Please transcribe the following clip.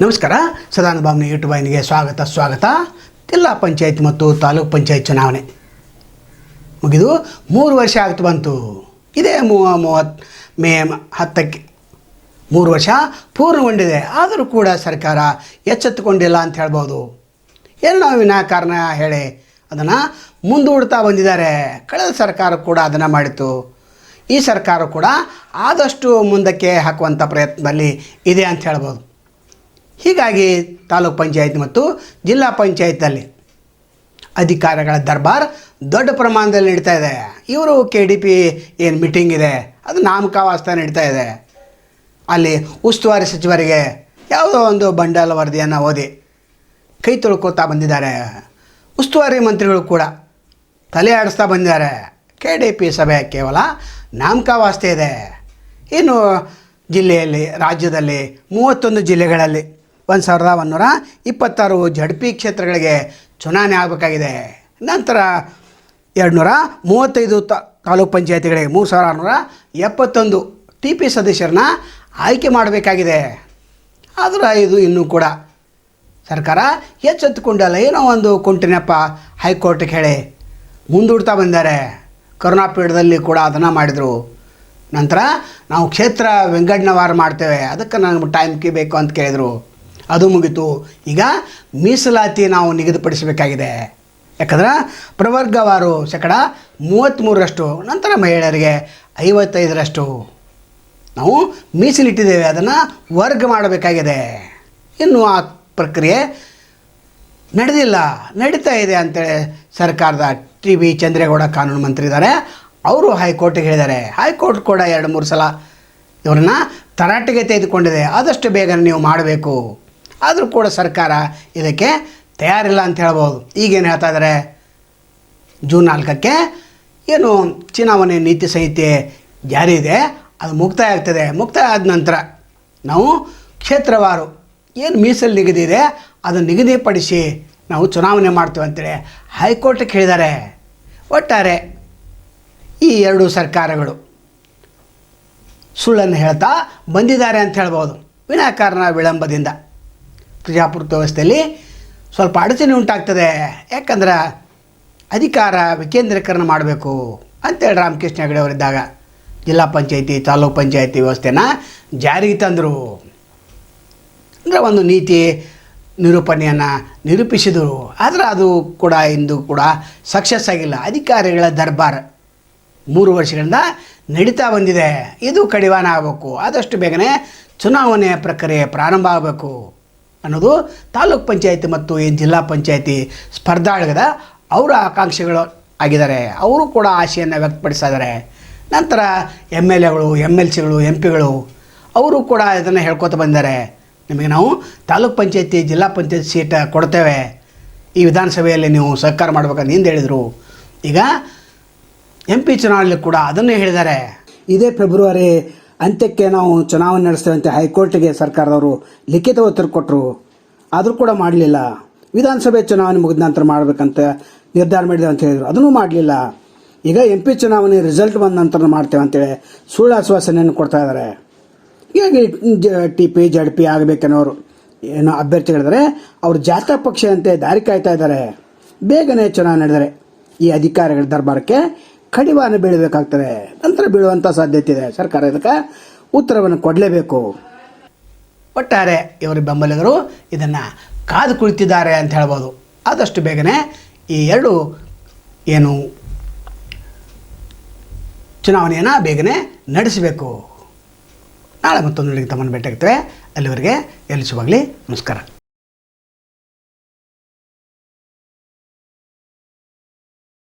ನಮಸ್ಕಾರ. ಸದಾನುಭಾವನ ಯೂಟ್ಯೂಬ್ ವಾಹಿನಿಗೆ ಸ್ವಾಗತ ಸ್ವಾಗತ. ಜಿಲ್ಲಾ ಪಂಚಾಯತ್ ಮತ್ತು ತಾಲೂಕ್ ಪಂಚಾಯತ್ ಚುನಾವಣೆ. ಮುಗಿದು ಮೂರು ವರ್ಷ ಆಗ್ತು ಬಂತು. ಇದೇ ಮೂವ ಮೂವತ್ತು ಮ- ಹತ್ತಕ್ಕೆ. ಮೂರು ವರ್ಷ ಪೂರ್ಣಗೊಂಡಿದೆ. ಆದರೂ ಕೂಡ ಸರ್ಕಾರ ಎಚ್ಚೆತ್ತುಕೊಂಡಿಲ್ಲ ಅಂತ ಹೇಳ್ಬೋದು. ಏನೋ ವಿನಾಕಾರಣ ಹೇಳಿ ಅದನ್ನು ಮುಂದೂಡ್ತಾ ಬಂದಿದ್ದಾರೆ. ಕಳೆದ ಸರ್ಕಾರ ಕೂಡ ಅದನ್ನು ಮಾಡಿತು ಈ ಸರ್ಕಾರ ಕೂಡ ಆದಷ್ಟು ಮುಂದಕ್ಕೆ ಹಾಕುವಂಥ ಪ್ರಯತ್ನದಲ್ಲಿ ಇದೆ ಅಂತ ಹೇಳ್ಬೋದು. ಹೀಗಾಗಿ ತಾಲೂಕ್ ಪಂಚಾಯತ್ ಮತ್ತು ಜಿಲ್ಲಾ ಪಂಚಾಯತಲ್ಲಿ ಅಧಿಕಾರಿಗಳ ದರ್ಬಾರ್ ದೊಡ್ಡ ಪ್ರಮಾಣದಲ್ಲಿ ನಡೀತಾ ಇದೆ. ಇವರು ಕೆ ಡಿ ಪಿ ಏನು ಮೀಟಿಂಗ್ ಇದೆ, ಅದು ನಾಮಕಾವಾಸ್ತ ನಡೀತಾ ಇದೆ. ಅಲ್ಲಿ ಉಸ್ತುವಾರಿ ಸಚಿವರಿಗೆ ಯಾವುದೋ ಒಂದು ಬಂಡಲ್ ವರದಿಯನ್ನು ಓದಿ ಕೈ ತೊಳ್ಕೊತಾ ಬಂದಿದ್ದಾರೆ. ಉಸ್ತುವಾರಿ ಮಂತ್ರಿಗಳು ಕೂಡ ತಲೆ ಆಡಿಸ್ತಾ ಬಂದಿದ್ದಾರೆ. ಕೆ ಡಿ ಪಿ ಸಭೆ ಕೇವಲ ನಾಮಕಾವಾಸ್ತೆ ಇದೆ. ಇನ್ನು ಜಿಲ್ಲೆಯಲ್ಲಿ, ರಾಜ್ಯದಲ್ಲಿ, ಮೂವತ್ತೊಂದು ಜಿಲ್ಲೆಗಳಲ್ಲಿ ಒಂದು ಸಾವಿರದ ಒಂದೂರ ಇಪ್ಪತ್ತಾರು ಜಡ್ಪಿ ಕ್ಷೇತ್ರಗಳಿಗೆ ಚುನಾವಣೆ ಆಗಬೇಕಾಗಿದೆ. ನಂತರ ಎರಡುನೂರ ಮೂವತ್ತೈದು ತಾಲೂಕು ಪಂಚಾಯತಿಗಳಿಗೆ ಮೂರು ಸಾವಿರ ಆರುನೂರ ಎಪ್ಪತ್ತೊಂದು ಟಿ ಪಿ ಸದಸ್ಯರನ್ನ ಆಯ್ಕೆ ಮಾಡಬೇಕಾಗಿದೆ. ಆದರೆ ಇದು ಇನ್ನೂ ಕೂಡ ಸರ್ಕಾರ ಎಚ್ಚೆತ್ತುಕೊಂಡಲ್ಲ. ಏನೋ ಒಂದು ಕುಂಟಿನಪ್ಪ ಹೈಕೋರ್ಟ್ಗೆ ಹೇಳಿ ಮುಂದೂಡ್ತಾ ಬಂದಿದ್ದಾರೆ ಕರೋನಾ ಪೀಠದಲ್ಲಿ ಕೂಡ ಅದನ್ನು ಮಾಡಿದರು. ನಂತರ ನಾವು ಕ್ಷೇತ್ರ ವೆಂಕಣ್ಣವಾರ ಮಾಡ್ತೇವೆ. ಅದಕ್ಕೆ ನನಗೆ ಟೈಮ್ ಕಿ ಬೇಕು ಅಂತ ಕೇಳಿದರು. ಅದು ಮುಗಿತು. ಈಗ ಮೀಸಲಾತಿ ನಾವು ನಿಗದಿಪಡಿಸಬೇಕಾಗಿದೆ. ಯಾಕಂದ್ರೆ ಪ್ರವರ್ಗವಾರು ಶೇಕಡ ಮೂವತ್ತ್ಮೂರರಷ್ಟು ನಂತರ ಮಹಿಳೆಯರಿಗೆ ಐವತ್ತೈದರಷ್ಟು. ನಾವು ಮೀಸಲಿಟ್ಟಿದ್ದೇವೆ, ಅದನ್ನು ವರ್ಗ ಮಾಡಬೇಕಾಗಿದೆ. ಇನ್ನು ಆ ಪ್ರಕ್ರಿಯೆ ನಡೆದಿಲ್ಲ. ನಡೀತಾ ಇದೆ ಅಂತೇಳಿ ಸರ್ಕಾರದ ಟಿ ವಿ ಚಂದ್ರೇಗೌಡ ಕಾನೂನು ಮಂತ್ರಿ ಇದ್ದಾರೆ ಅವರು ಹೈಕೋರ್ಟಿಗೆ ಹೇಳಿದ್ದಾರೆ. ಹೈಕೋರ್ಟ್ ಕೂಡ ಎರಡು ಮೂರು ಸಲ ಇವ್ರನ್ನ ತರಾಟೆಗೆ ತೆಗೆದುಕೊಂಡಿದೆ. ಆದಷ್ಟು ಬೇಗ ನೀವು ಮಾಡಬೇಕು. ಆದರೂ ಕೂಡ ಸರ್ಕಾರ ಇದಕ್ಕೆ ತಯಾರಿಲ್ಲ ಅಂತ ಹೇಳ್ಬೋದು. ಈಗೇನು ಹೇಳ್ತಾ ಇದ್ದಾರೆ ಜೂನ್ ನಾಲ್ಕಕ್ಕೆ ಏನು ಚುನಾವಣೆ ನೀತಿ ಸಂಹಿತೆ ಜಾರಿ ಇದೆ, ಅದು ಮುಕ್ತಾಯ ಆಗ್ತದೆ. ಮುಕ್ತಾಯ ಆದ ನಂತರ ನಾವು ಕ್ಷೇತ್ರವಾರು ಏನು ಮೀಸಲು ನಿಗದಿ ಇದೆ ಅದನ್ನು ನಿಗದಿಪಡಿಸಿ ನಾವು ಚುನಾವಣೆ ಮಾಡ್ತೇವೆ ಅಂತೇಳಿ ಹೈಕೋರ್ಟಿಗೆ ಹೇಳಿದ್ದಾರೆ ಒಟ್ಟಾರೆ ಈ ಎರಡು ಸರ್ಕಾರಗಳು ಸುಳ್ಳನ್ನು ಹೇಳ್ತಾ ಬಂದಿದ್ದಾರೆ ಅಂತ ಹೇಳ್ಬೋದು. ವಿನಾಕಾರಣ ವಿಳಂಬದಿಂದ. ಪ್ರಜಾಪ್ರಭುತ್ವ ವ್ಯವಸ್ಥೆಯಲ್ಲಿ ಸ್ವಲ್ಪ ಅಡಚಣೆ ಉಂಟಾಗ್ತದೆ. ಯಾಕಂದ್ರೆ ಅಧಿಕಾರ ವಿಕೇಂದ್ರೀಕರಣ ಮಾಡಬೇಕು ಅಂತೇಳಿ ರಾಮಕೃಷ್ಣ ಹೆಗಡೆ ಅವರಿದ್ದಾಗ ಜಿಲ್ಲಾ ಪಂಚಾಯತಿ, ತಾಲೂಕು ಪಂಚಾಯತಿ ವ್ಯವಸ್ಥೆನ ಜಾರಿಗೆ ತಂದರು. ಅಂದರೆ ಒಂದು ನೀತಿ ನಿರೂಪಣೆಯನ್ನು ನಿರೂಪಿಸಿದರು. ಆದರೆ ಅದು ಕೂಡ ಇಂದು ಕೂಡ ಸಕ್ಸಸ್ ಆಗಿಲ್ಲ. ಅಧಿಕಾರಿಗಳ ದರ್ಬಾರ್ ಮೂರು ವರ್ಷಗಳಿಂದ ನಡೀತಾ ಬಂದಿದೆ. ಇದು ಕಡಿವಾಣ ಆಗಬೇಕು. ಆದಷ್ಟು ಬೇಗನೆ ಚುನಾವಣೆ ಪ್ರಕ್ರಿಯೆ ಪ್ರಾರಂಭ ಆಗಬೇಕು. ಅನ್ನೋದು ತಾಲೂಕ್ ಪಂಚಾಯತಿ ಮತ್ತು ಈ ಜಿಲ್ಲಾ ಪಂಚಾಯತಿ ಸ್ಪರ್ಧಾಳಗದ ಅವರ ಆಕಾಂಕ್ಷೆಗಳು ಆಗಿದ್ದಾರೆ. ಅವರು ಕೂಡ ಆಶೆಯನ್ನು ವ್ಯಕ್ತಪಡಿಸಿದ್ದಾರೆ ನಂತರ ಎಂ ಎಲ್ ಎಗಳು, ಎಂ ಎಲ್ ಸಿಗಳು, ಎಂ ಪಿಗಳು, ಅವರು ಕೂಡ ಇದನ್ನು ಹೇಳ್ಕೊತ ಬಂದಿದ್ದಾರೆ. ನಿಮಗೆ ನಾವು ತಾಲೂಕ್ ಪಂಚಾಯತಿ, ಜಿಲ್ಲಾ ಪಂಚಾಯತ್ ಸೀಟ ಕೊಡ್ತೇವೆ. ಈ ವಿಧಾನಸಭೆಯಲ್ಲಿ ನೀವು ಸಹಕಾರ ಮಾಡ್ಬೇಕಂತ ಹಿಂದೆ ಹೇಳಿದರು. ಈಗ ಎಂ ಪಿ ಚುನಾವಣೆಯಲ್ಲಿ ಕೂಡ ಅದನ್ನೇ ಹೇಳಿದ್ದಾರೆ. ಇದೇ ಫೆಬ್ರವರಿ ಅಂತ್ಯಕ್ಕೆ ನಾವು ಚುನಾವಣೆ ನಡೆಸ್ತೇವೆ ಅಂತ ಹೈಕೋರ್ಟ್ಗೆ ಸರ್ಕಾರದವರು ಲಿಖಿತ ಉತ್ತರ ಕೊಟ್ಟರು ಆದರೂ ಕೂಡ ಮಾಡಲಿಲ್ಲ. ವಿಧಾನಸಭೆ ಚುನಾವಣೆ ಮುಗಿದ ನಂತರ ಮಾಡಬೇಕಂತ ನಿರ್ಧಾರ ಮಾಡಿದೆ ಅಂತ ಹೇಳಿದರು. ಅದನ್ನು ಮಾಡಲಿಲ್ಲ. ಈಗ ಎಂ ಪಿ ಚುನಾವಣೆ ರಿಸಲ್ಟ್ ಬಂದ ನಂತರ ಮಾಡ್ತೇವೆ ಅಂತೇಳಿ ಸುಳ್ಳು ಆಶ್ವಾಸನೆಯನ್ನು ಕೊಡ್ತಾ ಇದ್ದಾರೆ. ಹೀಗಾಗಿ ಟಿ ಪಿ ಜಡ್ ಪಿ ಆಗಬೇಕನ್ನೋರು ಏನೋ ಅಭ್ಯರ್ಥಿಗಳಿದ್ದಾರೆ ಅವರು ಜಾತ ಪಕ್ಷದಂತೆ ದಾರಿ ಕಾಯ್ತಾ ಇದ್ದಾರೆ. ಬೇಗನೆ ಚುನಾವಣೆ ನಡೆದರೆ ಈ ಅಧಿಕಾರಿಗಳ ದರ್ಬಾರಕ್ಕೆ ಕಡಿವಾಣ ಬೀಳಬೇಕಾಗ್ತದೆ. ನಂತರ ಬೀಳುವಂಥ ಸಾಧ್ಯತೆ ಇದೆ. ಸರ್ಕಾರ ಇದಕ್ಕೆ ಉತ್ತರವನ್ನು ಕೊಡಲೇಬೇಕು. ಒಟ್ಟಾರೆ ಇವರ ಬೆಂಬಲಿಗರು ಇದನ್ನು ಕಾದು ಕುಳಿತಿದ್ದಾರೆ ಅಂತ ಹೇಳ್ಬೋದು. ಆದಷ್ಟು ಬೇಗನೆ ಈ ಎರಡು ಏನು ಚುನಾವಣೆಯನ್ನು ಬೇಗನೆ ನಡೆಸಬೇಕು. ನಾಳೆ ಮತ್ತೊಂದು ತಮ್ಮನ್ನು ಭೇಟಿಯಾಗ್ತೇವೆ. ಅಲ್ಲಿವರೆಗೆ ಎಲ್ಲಿ ಶುಭಾಗಲಿ ನಮಸ್ಕಾರ.